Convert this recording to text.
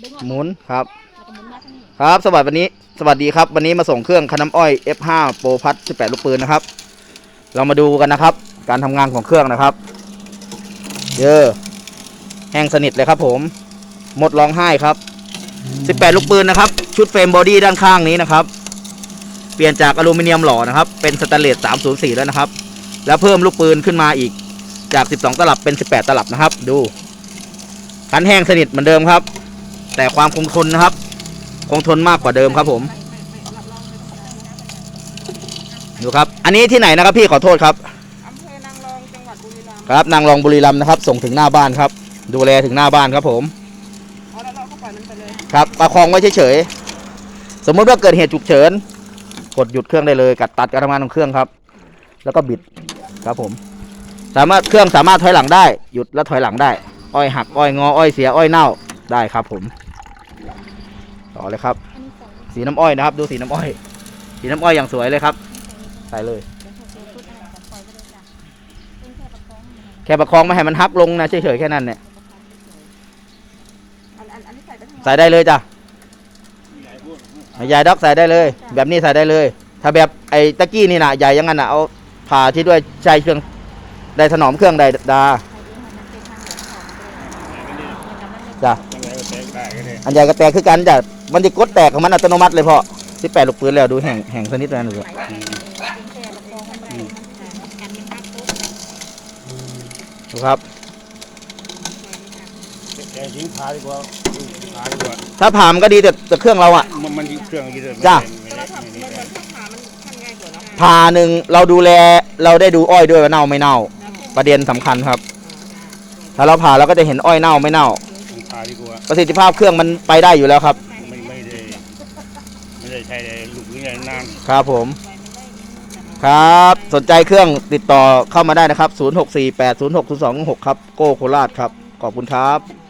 ดึงออกหมุนครับ แล้วก็หมุนมาทางนี้ครับ สวัสดีวันนี้ สวัสดีครับ วันนี้มาส่งเครื่องคันน้ำอ้อย F5 โปรพัด18 ลูกปืนนะครับ เรามาดูกันนะครับ การทำงานของเครื่องนะครับ เยอะแห้งสนิทเลยครับผม หมดร้องไห้ครับ 18 ลูกปืนนะครับ ชุดเฟรมบอดี้ด้านข้างนี้นะครับ เปลี่ยนจากอลูมิเนียมหล่อนะครับ เป็นสแตนเลส 304 แล้วนะครับ แล้วเพิ่มลูกปืนขึ้นมาอีกจาก 12 ตลับเป็น 18 ตลับนะครับ ดูคันแห้งสนิทเหมือนเดิมครับ แต่ความคงทนนะครับ คงทนมากกว่าเดิมครับผม ดูครับ อันนี้ที่ไหนนะครับพี่ขอโทษครับอำเภอนางรองจังหวัดบุรีรัมย์ครับนางรองบุรีรัมย์นะครับ ส่งถึงหน้าบ้านครับ ดูแลถึงหน้าบ้านครับผมเอาแล้วเราก็ปล่อยมันไปเลยครับประคองไว้เฉยๆสมมุติว่าเกิดเหตุฉุกเฉิน กดหยุดเครื่องได้เลย กัดตัดการทำงานของเครื่องครับ แล้วก็บิดครับผม สามารถเครื่องสามารถถอยหลังได้ หยุดแล้วถอยหลังได้ อ้อยหักอ้อยงออ้อยเสียอ้อยเน่าได้ครับผมต่ อเลยครับ อันนี้สองสีน้ำอ้อยนะครับ ดูสีน้ำอ้อย สีน้ำอ้อยอย่างสวยเลยครับ ใส่เลย เดี๋ยวเขาซื้อชุดอะไรก่อนปล่อยไปเลยจ้ะเป็นแค่ประคองมันนะแค่ประคองไม่ให้มันหักลงนะเฉยๆแค่นั้นเนี่ยอันอันอันนี้ใส่ไปทั้งหมดใส่ได้เลยจ้ะใหญ่ดอกใส่ได้เลย แบบนี้ใส่ได้เลย ถ้าแบบไอ้ตะกี้นี่นะใหญ่อยังงั้นนะเอาผ่าที่ด้วยใจเครื่องได้ถนอมเครื่องได้ดาใครเองมันเป็นทางเดินของมันเลยมันจะมันเลยจ้ะ ยังไงก็แตกได้ก็ได้อันใหญ่ก็แตกคือกันจ้ะ มันจะกดแตกของมันอัตโนมัติเลยพ่อสิบแปดลูกปืนแล้วดูแห่งแห่งสนิทแล้วนะดูเป็นแค่ประคองมันไปมันกันมันพักปุ๊บดูครับแกทิ้งพาดีกว่าพาดีกว่าถ้าผ่ามันก็ดีแต่แต่เครื่องเราอะมันมันเครื่องยืดจ้ะไม่แต่ได้เราทำไม่เหมือนเหมืได้อนถ้าผ่ามันทำง่ายกว่าเนาะผ่าหนึ่งเราดูแลเราได้ดูอ้อยด้วยว่าเน่าไม่เน่า ประเด็นสำคัญครับ ถ้าเราผ่าเราก็จะเห็นอ้อยเน่าไม่เน่าพาดีกว่าประสิทธิภาพเครื่องมันไปได้อยู่แล้วครับไม่ไม่ได้ ไม่ได้ใช้ได้ลูกนี้นานครับผม ครับ สนใจเครื่องติดต่อเข้ามาได้นะครับ 0648060266 ครับ โก้โคราชครับ ขอบคุณครับ